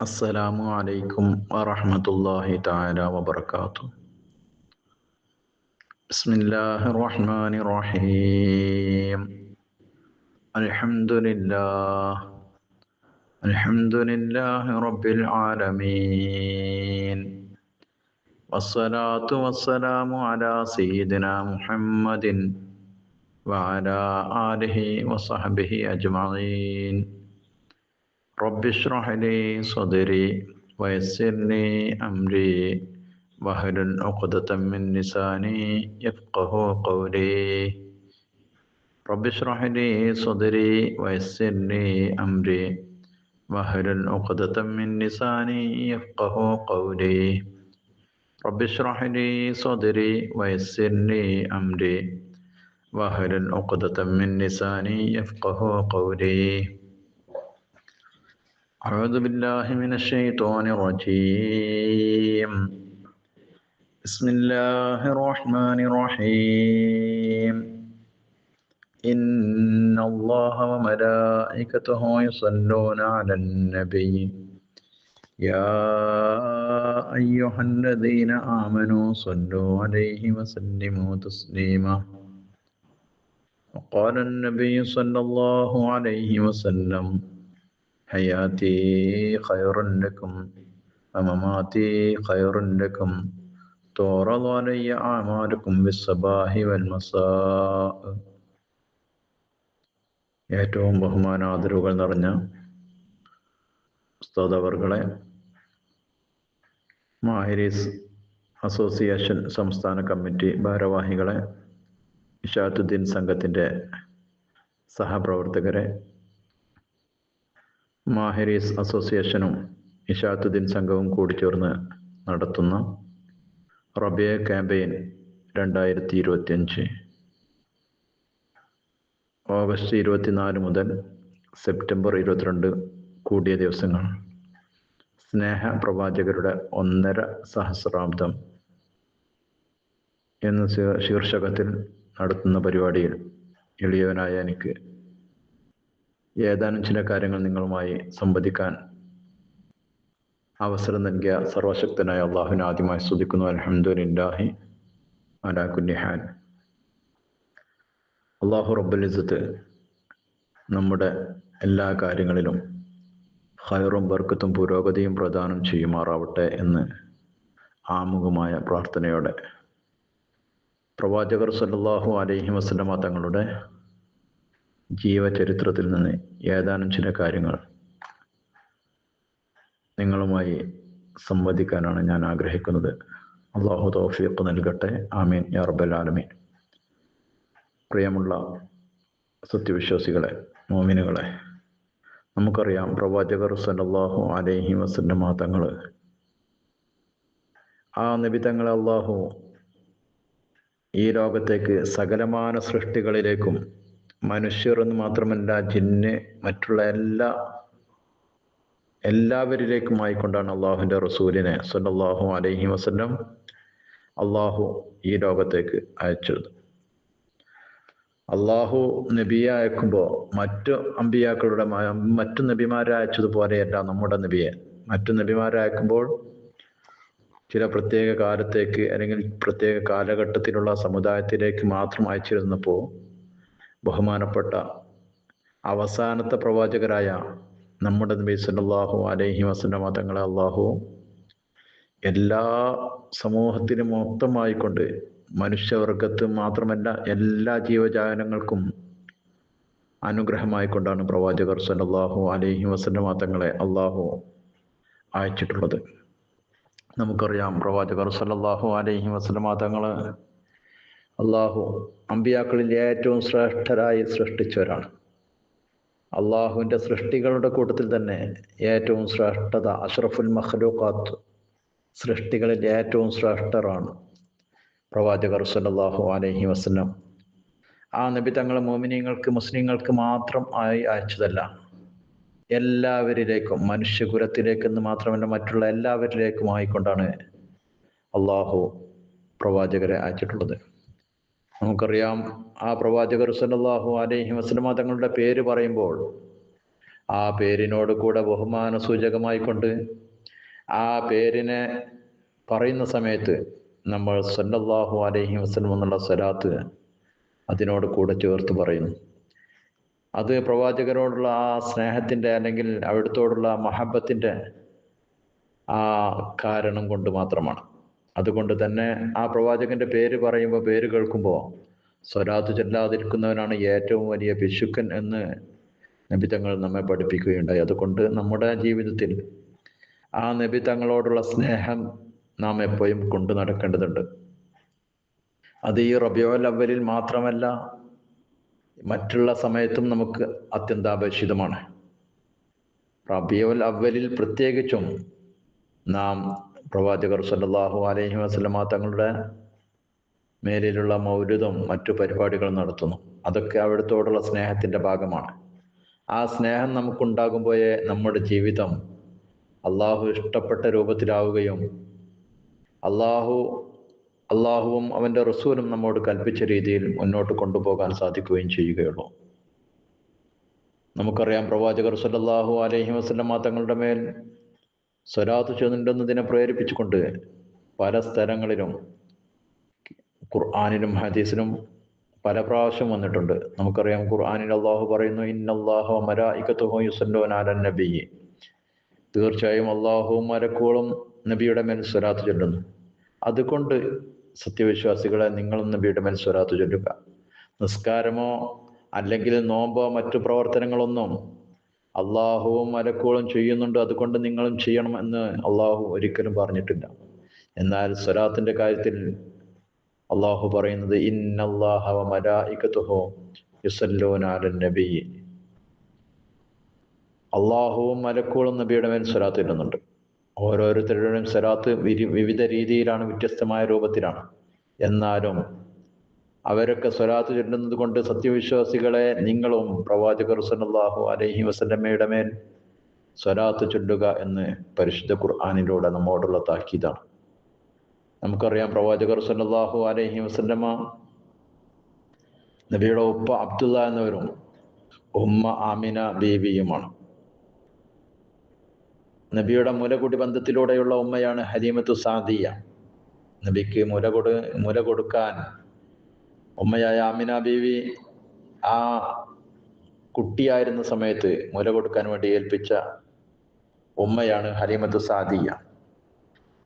السلام عليكم ورحمة الله تعالى وبركاته. بسم الله الرحمن الرحيم. الحمد لله. الحمد لله رب العالمين. والصلاة والسلام على سيدنا محمد وعلى آله وصحبه أجمعين. رب اشرح لي صدري ويسر لي أمري. واحلل عقدة من لساني يفقه قولي. رب اشرح لي صدري ويسر لي أمري. واحلل عقدة من لساني يفقه قولي. رب اشرح لي صدري ويسر لي أمري. واحلل عقدة من لساني يفقه قولي. أعوذ بالله من الشيطان الرجيم. بسم الله الرحمن الرحيم. إن الله وملائكته يصلون على النبي. يا أيها الذين آمنوا صلوا عليه وسلموا تسليما. وقال النبي صلى الله عليه وسلم حياتي خير لكم ومماتي خير لكم تعرض علي أعمالكم بالصباح والمساء ഏറ്റവും ബഹുമാനാദരവുകൾ നിറഞ്ഞ ഉസ്താദവർകളെ മാഹിരീസ് അസോസിയേഷൻ സംസ്ഥാന കമ്മിറ്റി ഭാരവാഹികളെ ഇഷാത്തുദ്ദീൻ സംഘത്തിൻ്റെ സഹപ്രവർത്തകരെ മാഹിരീസ് അസോസിയേഷനും ഇഷാത്തുദ്ദീൻ സംഘവും കൂടി ചേർന്ന് നടത്തുന്ന റബിയ ക്യാമ്പയിൻ രണ്ടായിരത്തി ഇരുപത്തിയഞ്ച് ഓഗസ്റ്റ് ഇരുപത്തിനാല് മുതൽ സെപ്റ്റംബർ ഇരുപത്തിരണ്ട് കൂടിയ ദിവസങ്ങൾ. സ്നേഹ പ്രവാചകരുടെ ഒന്നര സഹസ്രാബ്ദം എന്ന ശീർഷകത്തിൽ നടത്തുന്ന പരിപാടിയിൽ എളിയവനായ എനിക്ക് ഏതാനും ചില കാര്യങ്ങൾ നിങ്ങളുമായി സംവദിക്കാൻ അവസരം നൽകിയ സർവശക്തനായ അള്ളാഹുവിനെ ആദ്യമായി സ്തുതിക്കുന്നു. അലഹമുല്ലാഹി അലാ കുല്ലിഹാൻ അള്ളാഹു റബ്ബുലിസത്ത് നമ്മുടെ എല്ലാ കാര്യങ്ങളിലും ഹൈറും ബർക്കത്തും പുരോഗതിയും പ്രദാനം ചെയ്യുമാറാവട്ടെ എന്ന് ആമുഖമായ പ്രാർത്ഥനയോടെ പ്രവാചകർ സല്ലാഹു അലൈഹി വസ്ലമ തങ്ങളുടെ ജീവചരിത്രത്തിൽ നിന്ന് ഏതാനും ചില കാര്യങ്ങൾ നിങ്ങളുമായി സംവദിക്കാനാണ് ഞാൻ ആഗ്രഹിക്കുന്നത്. അള്ളാഹു തോഫിയപ്പ് നൽകട്ടെ. ആമീൻ. യാ റബ്ബൽ ആലമീൻ. പ്രിയമുള്ള സത്യവിശ്വാസികളെ മോമിനുകളെ നമുക്കറിയാം പ്രവാചകർ സല്ലാഹു അലൈഹി വസല്ലമ തങ്ങൾ ആ നബി തങ്ങളെ അള്ളാഹു ഈ ലോകത്തേക്ക് സകലമാന സൃഷ്ടികളിലേക്കും മനുഷ്യർ എന്ന് മാത്രമല്ല ജിന്ന് മറ്റുള്ള എല്ലാ എല്ലാവരിലേക്കുമായിക്കൊണ്ടാണ് അള്ളാഹുവിന്റെ റസൂലിനെ സല്ലാഹു അലൈഹി വസ്ലം അള്ളാഹു ഈ ലോകത്തേക്ക് അയച്ചത്. അള്ളാഹു നബിയെ അയക്കുമ്പോൾ മറ്റു അമ്പിയാക്കളുടെ മറ്റു നബിമാരെ അയച്ചതുപോലെയല്ല നമ്മുടെ നബിയെ. മറ്റു നബിമാരെ അയക്കുമ്പോൾ ചില പ്രത്യേക കാലത്തേക്ക് അല്ലെങ്കിൽ പ്രത്യേക കാലഘട്ടത്തിലുള്ള സമുദായത്തിലേക്ക് മാത്രം അയച്ചിരുന്നപ്പോൾ ബഹുമാനപ്പെട്ട അവസാനത്തെ പ്രവാചകരായ നമ്മുടെ നബി സല്ലല്ലാഹു അലൈഹി വസല്ലമ തങ്ങളെ അള്ളാഹു എല്ലാ സമൂഹത്തിനും മൊത്തമായിക്കൊണ്ട് മനുഷ്യവർഗത്ത് മാത്രമല്ല എല്ലാ ജീവജാലങ്ങൾക്കും അനുഗ്രഹമായിക്കൊണ്ടാണ് പ്രവാചകർ സല്ലല്ലാഹു അലൈഹി വസല്ലമ തങ്ങളെ അള്ളാഹു അയച്ചിട്ടുള്ളത്. നമുക്കറിയാം പ്രവാചകർ സല്ലല്ലാഹു അലൈഹി വസല്ലമ തങ്ങൾ അള്ളാഹു അമ്പിയാക്കളിൽ ഏറ്റവും ശ്രേഷ്ഠരായി സൃഷ്ടിച്ചവരാണ്. അള്ളാഹുവിന്റെ സൃഷ്ടികളുടെ കൂട്ടത്തിൽ തന്നെ ഏറ്റവും ശ്രേഷ്ഠത അഷ്റഫുൽ മഹ്ലൂഖാത്ത് സൃഷ്ടികളിൽ ഏറ്റവും ശ്രേഷ്ഠരാണ് പ്രവാചകർ സല്ലാഹു അലഹി വസ്ലം ആ നബി തങ്ങളെ മോമിനിയങ്ങൾക്ക് മുസ്ലിങ്ങൾക്ക് മാത്രം ആയി അയച്ചതല്ല. എല്ലാവരിലേക്കും മനുഷ്യകുലത്തിലേക്കെന്ന് മാത്രമല്ല മറ്റുള്ള എല്ലാവരിലേക്കും ആയിക്കൊണ്ടാണ് അള്ളാഹു പ്രവാചകരെ അയച്ചിട്ടുള്ളത്. നമുക്കറിയാം ആ പ്രവാചകർ സല്ലാഹു അലൈഹി വസ്ലമ തങ്ങളുടെ പേര് പറയുമ്പോൾ ആ പേരിനോട് കൂടെ ബഹുമാന സൂചകമായിക്കൊണ്ട് ആ പേരിനെ പറയുന്ന സമയത്ത് നമ്മൾ സല്ലാഹു അലൈഹി വസ്ലം എന്നുള്ള സ്വലാത്ത് അതിനോട് കൂടെ ചേർത്ത് പറയുന്നു. അത് പ്രവാചകരോടുള്ള ആ സ്നേഹത്തിന്റെ അല്ലെങ്കിൽ അവിടുത്തോടുള്ള മഹബത്തിന്റെ ആ കാരണം കൊണ്ട് മാത്രമാണ്. അതുകൊണ്ട് തന്നെ ആ പ്രവാചകന്റെ പേര് പറയുമ്പോൾ പേര് കേൾക്കുമ്പോൾ സ്വലാത്ത് ചെല്ലാതിരിക്കുന്നവനാണ് ഏറ്റവും വലിയ പിശുക്കൻ എന്ന് നബി തങ്ങൾ നമ്മെ പഠിപ്പിക്കുകയുണ്ടായി. അതുകൊണ്ട് നമ്മുടെ ജീവിതത്തിൽ ആ നബി തങ്ങളോടുള്ള സ്നേഹം നാം എപ്പോഴും കൊണ്ടു നടക്കേണ്ടതുണ്ട്. അത് ഈ റബിയോൽ അവലിൽ മാത്രമല്ല മറ്റുള്ള സമയത്തും നമുക്ക് അത്യന്താപേക്ഷിതമാണ്. റബിയോൽ അവലിൽ പ്രത്യേകിച്ചും നാം പ്രവാചകർ സല്ലല്ലാഹു അലൈഹി വസല്ലമ തങ്ങളുടെ മേലിലുള്ള മൗരുതും മറ്റു പരിപാടികളും നടത്തുന്നു. അതൊക്കെ അവിടുത്തോടുള്ള സ്നേഹത്തിന്റെ ഭാഗമാണ്. ആ സ്നേഹം നമുക്കുണ്ടാകുമ്പോഴേ നമ്മുടെ ജീവിതം അള്ളാഹു ഇഷ്ടപ്പെട്ട രൂപത്തിലാവുകയും അള്ളാഹു അള്ളാഹുവും അവന്റെ റസൂലും നമ്മോട് കൽപ്പിച്ച രീതിയിൽ മുന്നോട്ട് കൊണ്ടുപോകാൻ സാധിക്കുകയും ചെയ്യുകയുള്ളൂ. നമുക്കറിയാം പ്രവാചകർ സല്ലല്ലാഹു അലൈഹി വസല്ലമ തങ്ങളുടെ മേൽ സ്വലാത്ത് ഇതിനെ പ്രേരിപ്പിച്ചുകൊണ്ട് പല സ്ഥലങ്ങളിലും ഖുർആാനിലും ഹദീസിലും പല പ്രാവശ്യം വന്നിട്ടുണ്ട്. നമുക്കറിയാം ഖുർആാനിൽ അള്ളാഹു പറയുന്നു ഇന്നല്ലാഹു അലൻ നബി. തീർച്ചയായും അള്ളാഹുവും മരക്കുകളും നബിയുടെ മേൽ സ്വലാത്ത് ചൊല്ലുന്നു. അതുകൊണ്ട് സത്യവിശ്വാസികളെ നിങ്ങളും നബിയുടെ മേൽ സ്വലാത്ത് ചൊല്ലുക. നിസ്കാരമോ അല്ലെങ്കിൽ നോമ്പോ മറ്റു പ്രവർത്തനങ്ങളൊന്നും അള്ളാഹുവും മരക്കോളും ചെയ്യുന്നുണ്ട് അതുകൊണ്ട് നിങ്ങളും ചെയ്യണം എന്ന് അള്ളാഹു ഒരിക്കലും പറഞ്ഞിട്ടില്ല. എന്നാൽ സ്വലാത്തിന്റെ കാര്യത്തിൽ അള്ളാഹു പറയുന്നത് അള്ളാഹുവും മലക്കോളും നബിയുടെ മേൽ സ്വലാത്ത് ഇടുന്നുണ്ട്. ഓരോരുത്തരുടെയും സ്വലാത്ത് വിവിധ രീതിയിലാണ് വ്യത്യസ്തമായ രൂപത്തിലാണ്. എന്നാലും അവരൊക്കെ സ്വലാത്ത് ചൊല്ലുന്നത് കൊണ്ട് സത്യവിശ്വാസികളെ നിങ്ങളും പ്രവാചകർ സല്ലല്ലാഹു അലഹി വസലമ്മയുടെ മേൽ സ്വലാത്ത് ചൊല്ലുക എന്ന് പരിശുദ്ധ ഖുർആാനിലൂടെ നമ്മോടുള്ള താക്കീതാണ്. നമുക്കറിയാം പ്രവാചകർ സല്ലല്ലാഹു അലഹി വസല്ലമ്മ നബിയുടെ ഉപ്പ അബ്ദുള്ള എന്നവരും ഉമ്മ ആമിന ബീവിയുമാണ്. നബിയുടെ മുലകുടി ബന്ധത്തിലൂടെയുള്ള ഉമ്മയാണ് ഹലീമത്തു സാദിയ നബിക്ക് മുല കൊടു മുല കൊടുക്കാൻ ഉമ്മയായ ആമിന ബീവി ആ കുട്ടിയായിരുന്ന സമയത്ത് മുല കൊടുക്കാൻ വേണ്ടി ഏൽപ്പിച്ച ഉമ്മയാണ് ഹലീമത്തു സാദിയ.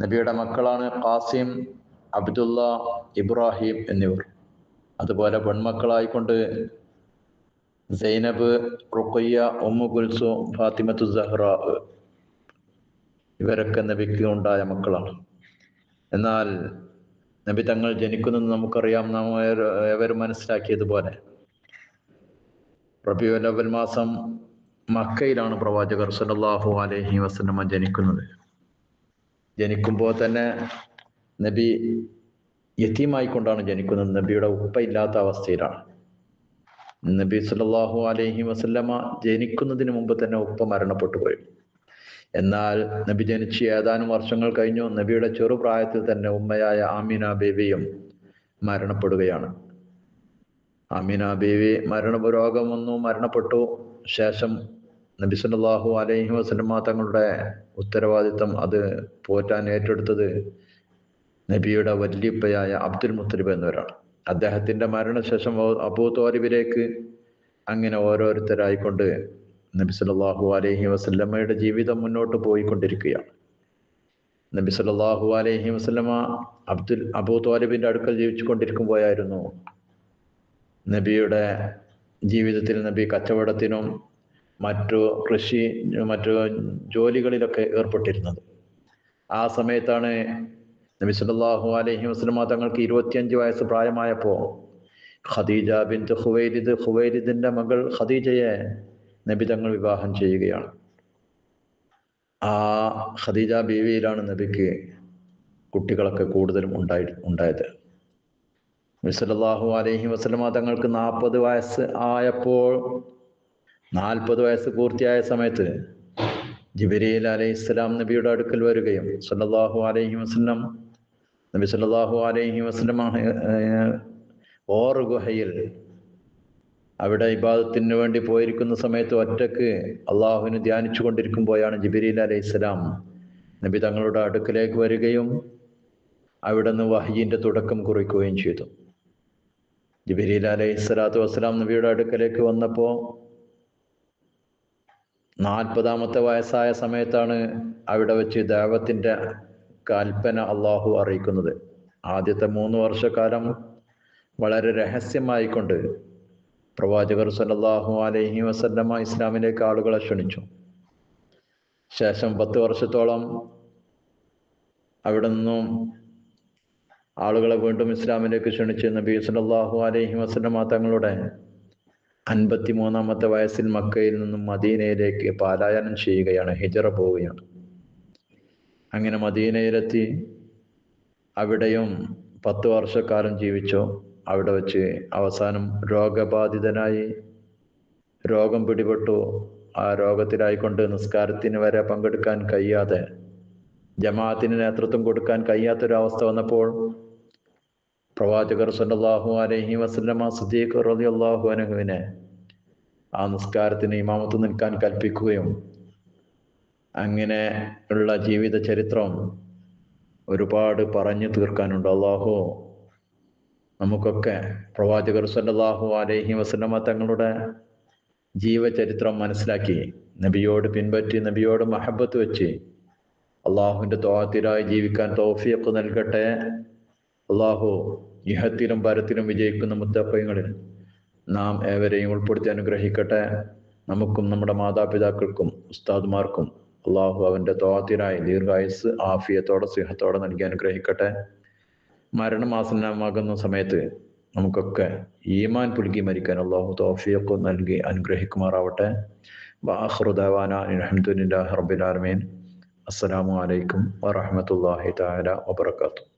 നബിയുടെ മക്കളാണ് ഖാസിം അബ്ദുള്ള ഇബ്രാഹിം എന്നിവർ. അതുപോലെ പെൺമക്കളായിക്കൊണ്ട് സൈനബ് റുഖയ്യ ഉമ്മു കുൽസു ഫാത്തിമത്തു സഹ്റ ഇവരൊക്കെ നബിക്ക് ഉണ്ടായ മക്കളാണ്. എന്നാൽ നബി തങ്ങൾ ജനിക്കുന്നെന്ന് നമുക്കറിയാം. നാം ഏവരും മനസ്സിലാക്കിയതുപോലെ. റബിയുലവൽ മാസം മക്കയിലാണ് പ്രവാചകർ സല്ലല്ലാഹു അലഹി വസല്ലമ ജനിക്കുന്നത്. ജനിക്കുമ്പോൾ തന്നെ നബി യത്തീമായിക്കൊണ്ടാണ് ജനിക്കുന്നത്. നബിയുടെ ഉപ്പ ഇല്ലാത്ത അവസ്ഥയിലാണ്. നബി സല്ലല്ലാഹു അലഹി വസല്ലമ ജനിക്കുന്നതിന് മുമ്പ് തന്നെ ഉപ്പ മരണപ്പെട്ടു പോയി എന്നാൽ നബി ജനിച്ച് ഏതാനും വർഷങ്ങൾ കഴിഞ്ഞു നബിയുടെ ചെറുപ്രായത്തിൽ തന്നെ ഉമ്മയായ ആമിന ബേബിയും മരണപ്പെടുകയാണ്. ആമിന മരണ രോഗം വന്നു മരണപ്പെട്ടു. ശേഷം നബി സല്ലാഹു അലൈഹി വസ്ലമ തങ്ങളുടെ ഉത്തരവാദിത്തം അത് പോറ്റാൻ ഏറ്റെടുത്തത് നബിയുടെ വല്യപ്പയായ അബ്ദുൽ മുത്തലിബ് എന്നിവരാണ്. അദ്ദേഹത്തിന്റെ മരണശേഷം അബൂ തോലിബിലേക്ക് അങ്ങനെ ഓരോരുത്തരായിക്കൊണ്ട് നബി സല്ലല്ലാഹു അലഹി വസല്ലമയുടെ ജീവിതം മുന്നോട്ട് പോയിക്കൊണ്ടിരിക്കുകയാണ്. നബി സല്ലല്ലാഹു അലഹി വസല്ലമ അബ്ദുൽ അബൂ ത്വാലിബിന്റെ അടുക്കൽ ജീവിച്ചു കൊണ്ടിരിക്കുമ്പോഴായിരുന്നു നബിയുടെ ജീവിതത്തിൽ നബി കച്ചവടത്തിനും മറ്റു കൃഷി മറ്റു ജോലികളിലൊക്കെ ഏർപ്പെട്ടിരുന്നത്. ആ സമയത്താണ് നബി സല്ലല്ലാഹു അലഹി വസ്ലമ തങ്ങൾക്ക് ഇരുപത്തിയഞ്ച് വയസ്സ് പ്രായമായപ്പോൾ ഖദീജ ബിൻ ഹുവൈലിദ് ഖുവൈലിദിന്റെ മകൾ ഖദീജയെ നബി തങ്ങൾ വിവാഹം ചെയ്യുകയാണ്. ആ ഖദീജ ബീവിയിലാണ് നബിക്ക് കുട്ടികളൊക്കെ കൂടുതലും ഉണ്ടായി ഉണ്ടായത്. സല്ലല്ലാഹു അലഹി വസ്ലമ തങ്ങൾക്ക് നാൽപ്പത് വയസ്സ് ആയപ്പോൾ നാൽപ്പത് വയസ്സ് പൂർത്തിയായ സമയത്ത് ജിബിരിയിൽ അലൈഹി ഇസ്ലാം നബിയുടെ അടുക്കൽ വരികയും സല്ലാഹു അലൈഹി വസ്ലം നബി സല്ലാഹു അലൈഹി വസ്ലമ ഓർ ഗുഹയിൽ അവിടെ ഇബാദത്തിന് വേണ്ടി പോയിരിക്കുന്ന സമയത്ത് ഒറ്റയ്ക്ക് അള്ളാഹുവിനെ ധ്യാനിച്ചു കൊണ്ടിരിക്കുമ്പോഴാണ് ജിബിരിൽ അലൈഹി സ്വലാം നബി തങ്ങളുടെ അടുക്കലേക്ക് വരികയും അവിടെ നിന്ന് വഹീന്റെ തുടക്കം കുറിക്കുകയും ചെയ്തു. ജിബിരിൽ അലൈഹി സ്വലാത്തു വസ്സലാം നബിയുടെ അടുക്കലേക്ക് വന്നപ്പോൾ നാൽപ്പതാമത്തെ വയസ്സായ സമയത്താണ് അവിടെ വെച്ച് ദൈവത്തിന്റെ കൽപ്പന അള്ളാഹു അറിയിക്കുന്നത്. ആദ്യത്തെ മൂന്ന് വർഷക്കാലം വളരെ രഹസ്യമായിക്കൊണ്ട് പ്രവാചകർ സല്ലല്ലാഹു അലൈഹി വസല്ലമ ഇസ്ലാമിലേക്ക് ആളുകളെ ക്ഷണിച്ചു. ശേഷം പത്ത് വർഷത്തോളം അവിടെ നിന്നും ആളുകളെ വീണ്ടും ഇസ്ലാമിലേക്ക് ക്ഷണിച്ച് നബി സല്ലല്ലാഹു അലൈഹി വസല്ലമ തങ്ങളുടെ അൻപത്തി മൂന്നാമത്തെ വയസ്സിൽ മക്കയിൽ നിന്നും മദീനയിലേക്ക് പാലായനം ചെയ്യുകയാണ് ഹിജറ പോവുകയാണ്. അങ്ങനെ മദീനയിലെത്തി അവിടെയും പത്ത് വർഷക്കാലം ജീവിച്ചു. അവിടെ വച്ച് അവസാനം രോഗബാധിതനായി രോഗം പിടിപെട്ടു. ആ രോഗത്തിലായിക്കൊണ്ട് നിസ്കാരത്തിന് വരെ പങ്കെടുക്കാൻ കഴിയാതെ ജമാഅത്തിന് നേതൃത്വം കൊടുക്കാൻ കഴിയാത്തൊരവസ്ഥ വന്നപ്പോൾ പ്രവാചകർ സല്ലല്ലാഹു അലൈഹി വസല്ലമ സിദ്ദീഖ് റളിയല്ലാഹു അൻഹുവിനെ ആ നിസ്കാരത്തിന് ഇമാമത്ത് നിൽക്കാൻ കൽപ്പിക്കുകയും അങ്ങനെ ഉള്ള ജീവിത ചരിത്രം ഒരുപാട് പറഞ്ഞു തീർക്കാനുണ്ട്. അള്ളാഹു നമുക്കൊക്കെ പ്രവാചകർ സല്ലാഹു അലൈഹി വസല്ലമ തങ്ങളുടെ ജീവചരിത്രം മനസ്സിലാക്കി നബിയോട് പിൻപറ്റി നബിയോട് മഹബത്ത് വെച്ച് അള്ളാഹുവിന്റെ തോഹത്തിലായി ജീവിക്കാൻ തോഫിയൊക്കെ നൽകട്ടെ. അള്ളാഹു ഇഹത്തിലും പരത്തിലും വിജയിക്കുന്ന മുത്തപ്പയങ്ങളിൽ നാം ഏവരെയും ഉൾപ്പെടുത്തി അനുഗ്രഹിക്കട്ടെ. നമുക്കും നമ്മുടെ മാതാപിതാക്കൾക്കും ഉസ്താദ്മാർക്കും അള്ളാഹു അവന്റെ തോഹത്തിനായി ദീർഘായുസ് ആഫിയത്തോടെ സ്നേഹത്തോടെ നൽകി അനുഗ്രഹിക്കട്ടെ. മരണമാസന്നമാകുന്ന സമയത്ത് നമുക്കൊക്കെ ഈമാൻ പുലുകി മരിക്കാൻ അള്ളാഹു തോഫിയൊക്കെ നൽകി അനുഗ്രഹിക്കുമാറാവട്ടെ. ബാഹ്റുദാന അലഹമുല്ലാ റബ്ബിൽ ആലമീൻ. അസ്സലാമു അലൈക്കും വറഹമത്തല്ലാഹി തആല വബറകാതുഹു.